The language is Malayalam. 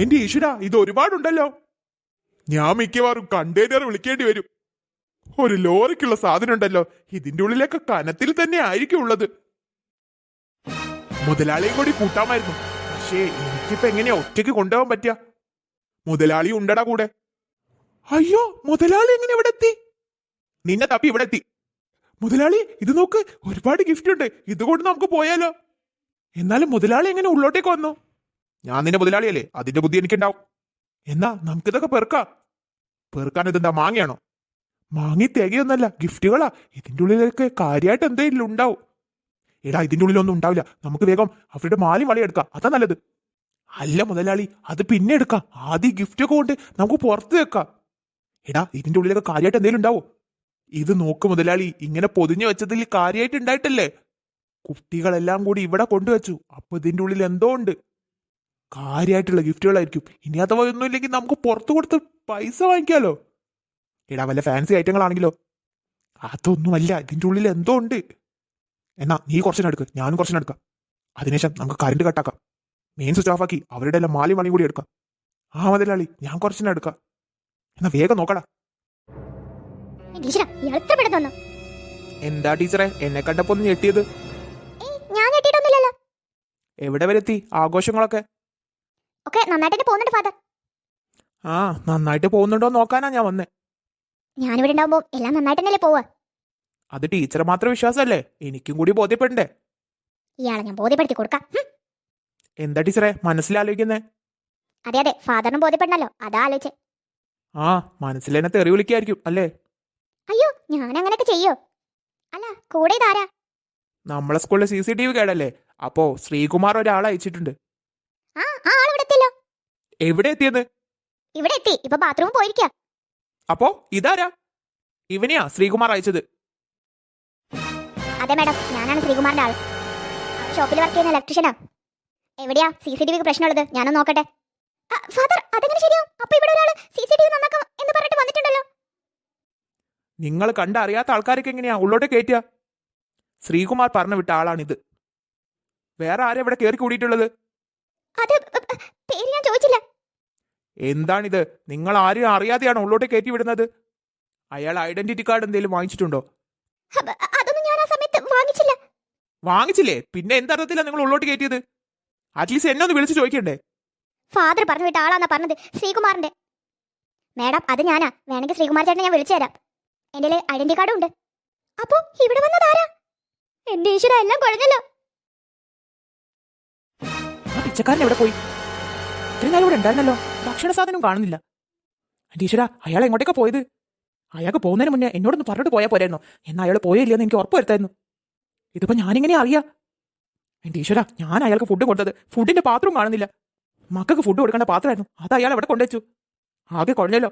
എന്റെ ഈശ്വര ഇത് ഒരുപാടുണ്ടല്ലോ. ഞാൻ മിക്കവാറും കണ്ടെയ്നർ വിളിക്കേണ്ടി വരും. ഒരു ലോറിക്കുള്ള സാധനം ഉണ്ടല്ലോ ഇതിന്റെ ഉള്ളിലൊക്കെ കനത്തിൽ തന്നെ ആയിരിക്കും ഉള്ളത്. മുതലാളിയും കൂടി കൂട്ടാമായിരുന്നു പക്ഷേ എനിക്കിപ്പോ എങ്ങനെയാ ഒറ്റയ്ക്ക് കൊണ്ടുപോകാൻ പറ്റുക മുതലാളി ഉണ്ടടാ കൂടെ. അയ്യോ മുതലാളി എങ്ങനെ ഇവിടെ എത്തി? നിന്നെ തപ്പി ഇവിടെ എത്തി. മുതലാളി ഇത് നോക്ക് ഒരുപാട് ഗിഫ്റ്റ് ഉണ്ട് ഇതുകൊണ്ട് നമുക്ക് പോയാലോ? എന്നാലും മുതലാളി എങ്ങനെ ഉള്ളോട്ടേക്ക് വന്നു? ഞാൻ നിന്റെ മുതലാളിയല്ലേ. അതിന്റെ ബുദ്ധി എനിക്കുണ്ടാവും. എന്നാ നമുക്കിതൊക്കെ പെറുക്കാം. പെറുക്കാൻ ഇതെന്താ മാങ്ങയാണോ? മാങ്ങി തികയൊന്നല്ല ഗിഫ്റ്റുകളാ. ഇതിന്റെ ഉള്ളിലൊക്കെ കാര്യമായിട്ട് എന്തെങ്കിലും ഉണ്ടാവും. എടാ ഇതിന്റെ ഉള്ളിലൊന്നും ഉണ്ടാവില്ല. നമുക്ക് വേഗം അവരുടെ മാലി വളി എടുക്കാം. അതാ നല്ലത്. അല്ല മുതലാളി അത് പിന്നെ എടുക്കാം. ആദ്യം ഗിഫ്റ്റൊക്കെ കൊണ്ട് നമുക്ക് പുറത്ത് വെക്കാം. എടാ ഇതിന്റെ ഉള്ളിലൊക്കെ കാര്യമായിട്ട് എന്തെങ്കിലും ഉണ്ടാവോ. ഇത് നോക്ക് മുതലാളി ഇങ്ങനെ പൊതിഞ്ഞു വെച്ചതിൽ കാര്യമായിട്ട് ഉണ്ടായിട്ടല്ലേ? കുട്ടികളെല്ലാം കൂടി ഇവിടെ കൊണ്ടുവച്ചു. അപ്പൊ ഇതിന്റെ ഉള്ളിൽ എന്തോ ഉണ്ട്. കാര്യമായിട്ടുള്ള ഗിഫ്റ്റുകളായിരിക്കും. ഇനി അഥവാ ഒന്നും ഇല്ലെങ്കിൽ നമുക്ക് പുറത്തു കൊടുത്ത് പൈസ വാങ്ങിക്കാലോ. എടാ വല്ല ഫാൻസി ഐറ്റങ്ങളാണെങ്കിലോ. അതൊന്നുമല്ല ഇതിന്റെ ഉള്ളിൽ എന്തോ ഉണ്ട്. എന്നാ നീ കുറച്ചിനെടുക്ക് ഞാനും കുറച്ചിനെടുക്കാം അതിനുശേഷം നമുക്ക് കറണ്ട് കട്ടാക്കാം മെയിൻ സ്വിച്ച് ഓഫാക്കി അവരുടെ എല്ലാം മാലി മണി കൂടി എടുക്കാം. ആ മുതലാളി ഞാൻ കുറച്ചിനെടുക്കാം എന്നാ വേഗം നോക്കടാ. എന്താ ടീച്ചറെ എന്നെ കണ്ടപ്പോ ഒന്ന് ഞെട്ടിയത്? എവിടെ വരെത്തി? ആഘോഷങ്ങളൊക്കെ? ഒക്കെ നന്നായിട്ട് പോകുന്നുണ്ട് ഫാദർ. ആ നന്നായിട്ട് പോകുന്നുണ്ടോ നോക്കാനാ ഞാൻ വന്നേ. ഞാനിവിടെ ഉണ്ടാവുമ്പോ എല്ലാം നന്നായിട്ട് തന്നെയല്ലേ പോവാ അത് ടീച്ചറെ മാത്രം വിശ്വാസമല്ലേ? എനിക്കും കൂടി ബോധ്യപ്പെടണ്ടേ? ഇയാളെ ഞാൻ ബോധ്യപ്പെടുത്തി കൊടുക്കാം. എന്താ ടീച്ചറെ മനസ്സിലാലോചിക്കുന്നേ? അതെ അതെ ഫാദറിനും ബോധ്യപ്പെടണല്ലോ. അതാ ആലോചിച്ചേ. ആ മനസ്സിലെന്നെ തെറി വിളിക്കായിരിക്കും അല്ലേ? അയ്യോ ഞാൻ അങ്ങനെയൊക്കെ ചെയ്യോ? അല്ല കൂടെ ഇതാരാ? നമ്മളെ സ്കൂളിലെ സി സി ടി വി കേടല്ലേ? അപ്പോ ശ്രീകുമാർ ഒരാളെ അയച്ചിട്ടുണ്ട് ആ ആ ആൾ ഇവിടെ എത്തിയല്ലോ എവിടെ എത്തിയത്? ഇവിടെ എത്തി. ഇപ്പൊ ബാത്റൂമിൽ പോയിരിക്ക. അപ്പോ ഇതാരാ? ഇവനെയാ ശ്രീകുമാർ അയച്ചത്. അതെ മാഡം ഞാനാണ് ശ്രീകുമാറിന്റെ ആൾ ഷോപ്പിൽ വർക്ക് ചെയ്യുന്ന ഇലക്ട്രീഷ്യനാ എവിടെയാ? സി സി ടി വിക്ക് പ്രശ്നമുള്ളത്. ഞാനൊന്ന് നോക്കട്ടെ. ഫാദർ അതെങ്ങനെ ശരിയാവും അപ്പൊ ഇവിടെ ഒരാൾ സി സി ടി വി നന്നാക്കാം എന്ന് പറഞ്ഞിട്ട് വന്നിട്ടുണ്ടല്ലോ. നിങ്ങൾ കണ്ടറിയാത്ത ആൾക്കാരൊക്കെ എങ്ങനെയാ ഉള്ളോട്ട് കയറ്റുക ശ്രീകുമാർ പറഞ്ഞു വിട്ട ആളാണിത്. വേറെ ആരെ ഇവിടെ കയറി കൂടിയിട്ടുള്ളത്? അത് എന്താണിത്? നിങ്ങൾ ആരും അറിയാതെയാണ് ഉള്ളോട്ട് കയറ്റി വിടുന്നത്? അയാൾ ഐഡന്റിറ്റി കാർഡ് എന്തെങ്കിലും വാങ്ങിച്ചിട്ടുണ്ടോ? അതൊന്നും ഞാൻ ആ സമയത്ത് വാങ്ങിച്ചില്ല. വാങ്ങിച്ചില്ലേ? പിന്നെ എന്തർത്ഥത്തിലാണ് നിങ്ങൾ ഉള്ളോട്ട് കയറ്റിയത്? അറ്റ്ലീസ്റ്റ് എന്നെ ഒന്ന് വിളിച്ച് ചോദിക്കണ്ടേ? ഫാദർ പറഞ്ഞു വിട്ട ആളാന്നാ പറഞ്ഞത് ശ്രീകുമാറിന്റെ. മാഡം അത് ഞാനാ. വേണമെങ്കിൽ ശ്രീകുമാർ ചേട്ടനെ ഞാൻ വിളിച്ചു തരാം. എന്റെ ഐഡന്റി കാർഡും ഉണ്ട്. അപ്പോ ഇവിടെ വന്നതാരാ എന്റെ ഈശ്വര എല്ലാം കുഴഞ്ഞല്ലോ. ആ പിച്ചക്കാരൻ എവിടെ പോയി? ഇത്രയും നേരം ഇവിടെ ഉണ്ടായിരുന്നല്ലോ. ഭക്ഷണ സാധനം കാണുന്നില്ല. ഈശ്വര അയാൾ എങ്ങോട്ടേക്കാ പോയത്? അയാൾക്ക് പോകുന്നതിന് മുന്നേ എന്നോടൊന്ന് പറഞ്ഞിട്ട് പോയാൽ പോരായിരുന്നു. എന്നാൽ അയാൾ പോയില്ല എന്ന് എനിക്ക് ഉറപ്പ് വരുത്തായിരുന്നു. ഇതിപ്പോ ഞാനിങ്ങനെ അറിയാ? ഈശ്വര ഞാൻ അയാൾക്ക് ഫുഡ് കൊടുത്തത്. ഫുഡിന്റെ പാത്രവും കാണുന്നില്ല. മക്കൾക്ക് ഫുഡ് കൊടുക്കേണ്ട പാത്രമായിരുന്നു. അത് അയാൾ എവിടെ കൊണ്ടുവച്ചു. ആകെ കുഴഞ്ഞല്ലോ.